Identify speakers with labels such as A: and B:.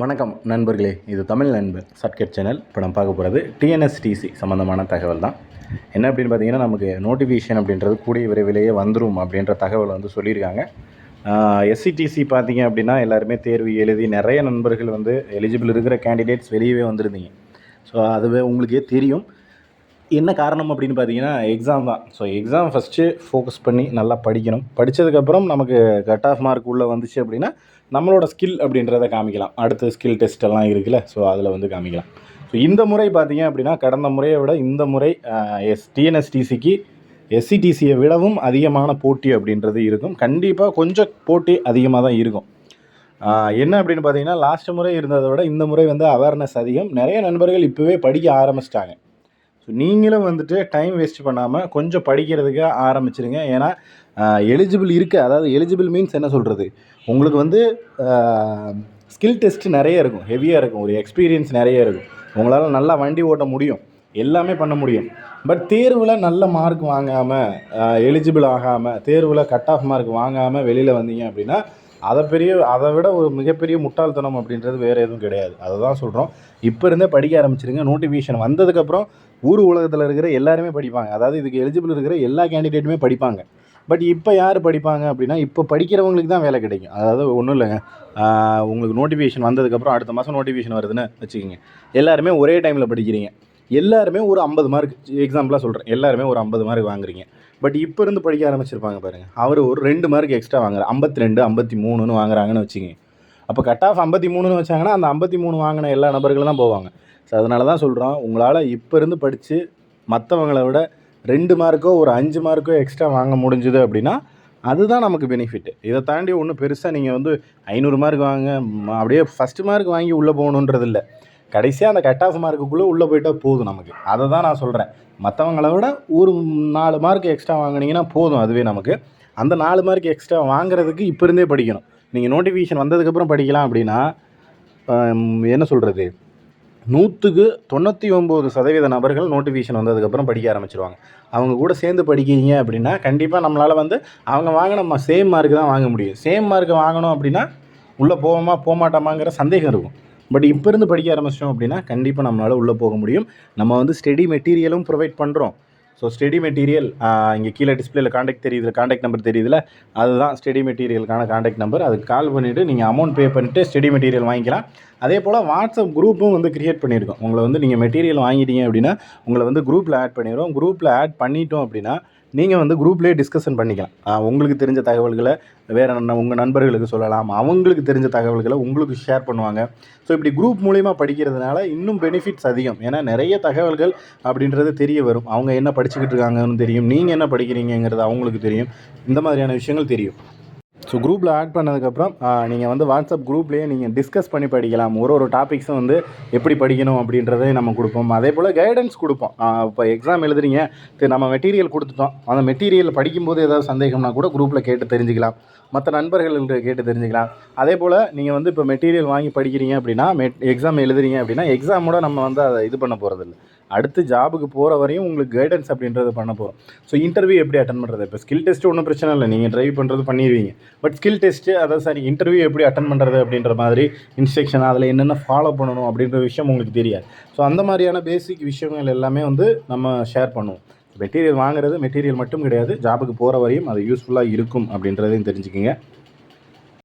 A: வணக்கம் நண்பர்களே இது தமிழ் நண்பர் சர்க்கெட் சேனல். இப்போ நம்ம பார்க்க போகிறது டிஎன்எஸ்டிசி சம்மந்தமான தகவல் தான். என்ன அப்படின்னு பார்த்தீங்கன்னா நமக்கு நோட்டிஃபிகேஷன் அப்படின்றது கூடிய விரைவிலேயே வந்துடும் அப்படின்ற தகவல் வந்து சொல்லியிருக்காங்க. எஸ்சிடிசி பார்த்தீங்க அப்படின்னா எல்லாருமே தேர்வு எழுதி நிறைய நண்பர்கள் வந்து எலிஜிபிள் இருக்கிற கேண்டிடேட்ஸ் வெளியவே வந்திருந்தீங்க. ஸோ அதுவே உங்களுக்கே தெரியும். என்ன காரணம் அப்படின்னு பார்த்தீங்கன்னா எக்ஸாம் தான். ஸோ எக்ஸாம் ஃபஸ்ட்டு ஃபோக்கஸ் பண்ணி நல்லா படிக்கணும். படித்ததுக்கப்புறம் நமக்கு கட் ஆஃப் மார்க் உள்ளே வந்துச்சு அப்படின்னா நம்மளோட ஸ்கில் அப்படின்றத காமிக்கலாம். அடுத்த ஸ்கில் டெஸ்ட் எல்லாம் இருக்குல்ல ஸோ அதில் வந்து காமிக்கலாம். ஸோ இந்த முறை பார்த்தீங்க அப்படின்னா கடந்த முறையை விட இந்த முறை எஸ் டிஎன்எஸ்டிசிக்கு எஸ்சிடிசியை விடவும் அதிகமான போட்டி அப்படின்றது இருக்கும். கண்டிப்பாக கொஞ்சம் போட்டி அதிகமாக தான் இருக்கும். என்ன அப்படின்னு பார்த்தீங்கன்னா லாஸ்ட் முறை இருந்ததை விட இந்த முறை வந்து அவேர்னஸ் அதிகம். நிறைய நண்பர்கள் இப்போவே படிக்க ஆரம்பிச்சிட்டாங்க. ஸோ நீங்களும் வந்துட்டு டைம் வேஸ்ட் பண்ணாமல் கொஞ்சம் படிக்கிறதுக்கு ஆரம்பிச்சிருங்க. ஏன்னா எலிஜிபிள் இருக்குது அதாவது எலிஜிபிள் மீன்ஸ் என்ன சொல்கிறது உங்களுக்கு வந்து ஸ்கில் டெஸ்ட் நிறைய இருக்கும். ஹெவியாக இருக்கும். ஒரு எக்ஸ்பீரியன்ஸ் நிறைய இருக்கும். உங்களால் நல்லா வண்டி ஓட்ட முடியும். எல்லாமே பண்ண முடியும். பட் தேர்வில் நல்ல மார்க் வாங்காமல் எலிஜிபிள் ஆகாமல் தேர்வில் கட் ஆஃப் மார்க் வாங்காமல் வெளியில் வந்தீங்க அப்படின்னா அதை பெரிய அதை விட ஒரு மிகப்பெரிய முட்டாள்தனம் அப்படின்றது வேறு எதுவும் கிடையாது. அதை தான் சொல்கிறோம் இப்போ இருந்தே படிக்க ஆரம்பிச்சிருங்க. நோட்டிஃபிகேஷன் வந்ததுக்கப்புறம் ஊர் உலகத்தில் இருக்கிற எல்லாருமே படிப்பாங்க. அதாவது இதுக்கு எலிஜிபிள் இருக்கிற எல்லா கேண்டிடேட்டுமே படிப்பாங்க. பட் இப்போ யார் படிப்பாங்க அப்படின்னா இப்போ படிக்கிறவங்களுக்கு தான் வேலை கிடைக்கும். அதாவது ஒன்றும் இல்லைங்க. உங்களுக்கு நோட்டிஃபிகேஷன் வந்ததுக்கப்புறம் அடுத்த மாதம் நோட்டிஃபிகேஷன் வருதுன்னு வச்சுக்கோங்க. எல்லாருமே ஒரே டைமில் படிக்கிறீங்க. எல்லாருமே ஒரு ஐம்பது மார்க் எக்ஸாம்பிளாக சொல்கிறேன் எல்லாருமே ஒரு ஐம்பது மார்க் வாங்குறீங்க. பட் இப்போ இருந்து படிக்க ஆரம்பிச்சிருப்பாங்க பாருங்கள் அவர் ஒரு ரெண்டு மார்க் எக்ஸ்ட்ரா வாங்குற ஐம்பத்தி ரெண்டு ஐம்பத்தி மூணுன்னு வாங்குறாங்கன்னு வச்சுக்கோங்க. அப்போ கட் ஆஃப் ஐம்பத்தி மூணுன்னு வச்சாங்கன்னா அந்த ஐம்பத்தி மூணு வாங்கின எல்லா நபர்களும் தான் போவாங்க. ஸோ அதனால தான் சொல்கிறோம் உங்களால் இப்போ இருந்து படித்து மற்றவங்கள விட ரெண்டு மார்க்கோ ஒரு அஞ்சு மார்க்கோ எக்ஸ்ட்ரா வாங்க முடிஞ்சுது அப்படின்னா அதுதான் நமக்கு பெனிஃபிட் இதை தாண்டி ஒன்றும் பெருசாக நீங்கள் வந்து ஐநூறு மார்க் வாங்க அப்படியே ஃபஸ்ட்டு மார்க் வாங்கி உள்ளே போகணுன்றது இல்லை கடைசியாக அந்த கட் ஆஃப் மார்க்குக்குள்ளே உள்ளே போயிட்டால் போதும் நமக்கு. அதை தான் நான் சொல்கிறேன் மற்றவங்கள விட ஒரு நாலு மார்க் எக்ஸ்ட்ரா வாங்குனீங்கன்னா போதும் அதுவே நமக்கு. அந்த நாலு மார்க் எக்ஸ்ட்ரா வாங்குறதுக்கு இப்போ இருந்தே படிக்கணும். நீங்கள் நோட்டிஃபிகேஷன் வந்ததுக்கப்புறம் படிக்கலாம் அப்படின்னா என்ன சொல்கிறது நூற்றுக்கு தொண்ணூற்றி ஒம்பது சதவீத நபர்கள் நோட்டிஃபிகேஷன் வந்ததுக்கப்புறம் படிக்க ஆரம்பிச்சிருவாங்க. அவங்க கூட சேர்ந்து படிக்கிறீங்க அப்படின்னா கண்டிப்பாக நம்மளால் வந்து அவங்க வாங்கின சேம் மார்க் தான் வாங்க முடியும். சேம் மார்க் வாங்கணும் அப்படின்னா உள்ளே போவோமா போகமாட்டோமாங்கிற சந்தேகம் இருக்கும். பட் இப்போ இருந்து படிக்க ஆரம்பிச்சிட்டோம் அப்படின்னா கண்டிப்பாக நம்மளால் உள்ளே போக முடியும். நம்ம வந்து ஸ்டெடி மெட்டீரியலும் ப்ரொவைட் பண்ணுறோம் ஸோ ஸ்டெடி மெட்டீரியல் இங்கே கீழே டிஸ்பிளேல காண்டாக்ட் தெரியுது காண்டாக்ட் நம்பர் தெரியுதுல அதுதான் ஸ்டெடி மெட்டீரியலுக்கான காண்டாக்ட் நம்பர் அதுக்கு கால் பண்ணிவிட்டு நீங்கள் அமௌண்ட் பே பண்ணிட்டு ஸ்டெடி மெட்டீரியல் வாங்கிக்கலாம். அதே போல் வாட்ஸ்அப் குரூப்பும் வந்து கிரியேட் பண்ணியிருக்கோம். உங்களை வந்து நீங்கள் மெட்டீரியல் வாங்கிட்டீங்க அப்படின்னா உங்களை வந்து குரூப்பில் ஆட் பண்ணிடுவோம் குரூப்பில் ஆட் பண்ணிட்டோம் அப்படின்னா நீங்கள் வந்து குரூப்லேயே டிஸ்கஷன் பண்ணிக்கலாம். உங்களுக்கு தெரிஞ்ச தகவல்களை வேறு உங்கள் நண்பர்களுக்கு சொல்லலாம். அவங்களுக்கு தெரிஞ்ச தகவல்களை உங்களுக்கு ஷேர் பண்ணுவாங்க. ஸோ இப்படி குரூப் மூலிமா படிக்கிறதுனால இன்னும் பெனிஃபிட்ஸ் அதிகம். ஏன்னா நிறைய தகவல்கள் அப்படின்றது தெரிய வரும். அவங்க என்ன படிச்சுக்கிட்டு இருக்காங்கன்னு தெரியும். நீங்கள் என்ன படிக்கிறீங்கங்கிறது அவங்களுக்கு தெரியும். இந்த மாதிரியான விஷயங்கள் தெரியும். ஸோ குரூப்பில் ஆட் பண்ணதுக்கப்புறம் நீங்கள் வந்து வாட்ஸ்அப் குரூப்லேயே நீங்கள் டிஸ்கஸ் பண்ணி படிக்கலாம். ஒரு ஒரு டாபிக்ஸும் வந்து எப்படி படிக்கணும் அப்படின்றதை நம்ம கொடுப்போம். அதே போல் கைடன்ஸ் கொடுப்போம். இப்போ எக்ஸாம் எழுதுறீங்க. நம்ம மெட்டீரியல் கொடுத்துட்டோம். அந்த மெட்டீரியல் படிக்கும்போது ஏதாவது சந்தேகம்னா கூட குரூப்பில் கேட்டு தெரிஞ்சுக்கலாம். மற்ற நண்பர்கள்கிட்ட கேட்டு தெரிஞ்சுக்கலாம். அதே போல் நீங்கள் வந்து இப்போ மெட்டீரியல் வாங்கி படிக்கிறீங்க அப்படின்னா மெட் எக்ஸாம் எழுதுறீங்க அப்படின்னா எக்ஸாமோட நம்ம வந்து அதை இது பண்ண போகிறதில்ல அடுத்து ஜாபுக்கு போகிற வரையும் உங்களுக்கு கைடன்ஸ் அப்படின்றது பண்ண போகிறோம் ஸோ இன்டர்வியூ எப்படி அட்டன் பண்ணுறது இப்போ ஸ்கில் டெஸ்ட்டு ஒன்றும் பிரச்சனை இல்லை. நீங்கள் ட்ரைவ் பண்ணுறது பண்ணிடுவீங்க. பட் ஸ்கில் டெஸ்ட்டு அதாவது சாரி இன்டர்வியூ எப்படி அட்டன் பண்ணுறது அப்படின்ற மாதிரி இன்ஸ்ட்ரக்ஷன் அதில் என்னென்ன ஃபாலோ பண்ணணும் அப்படின்ற விஷயம் உங்களுக்கு தெரியாது. ஸோ அந்த மாதிரியான பேசிக் விஷயங்கள் எல்லாமே வந்து நம்ம ஷேர் பண்ணுவோம். மெட்டீரியல் வாங்குறது மெட்டீரியல் மட்டும் கிடையாது. ஜாபுக்கு போகிற வரையும் அது யூஸ்ஃபுல்லாக இருக்கும் அப்படின்றதையும் தெரிஞ்சுக்கிங்க.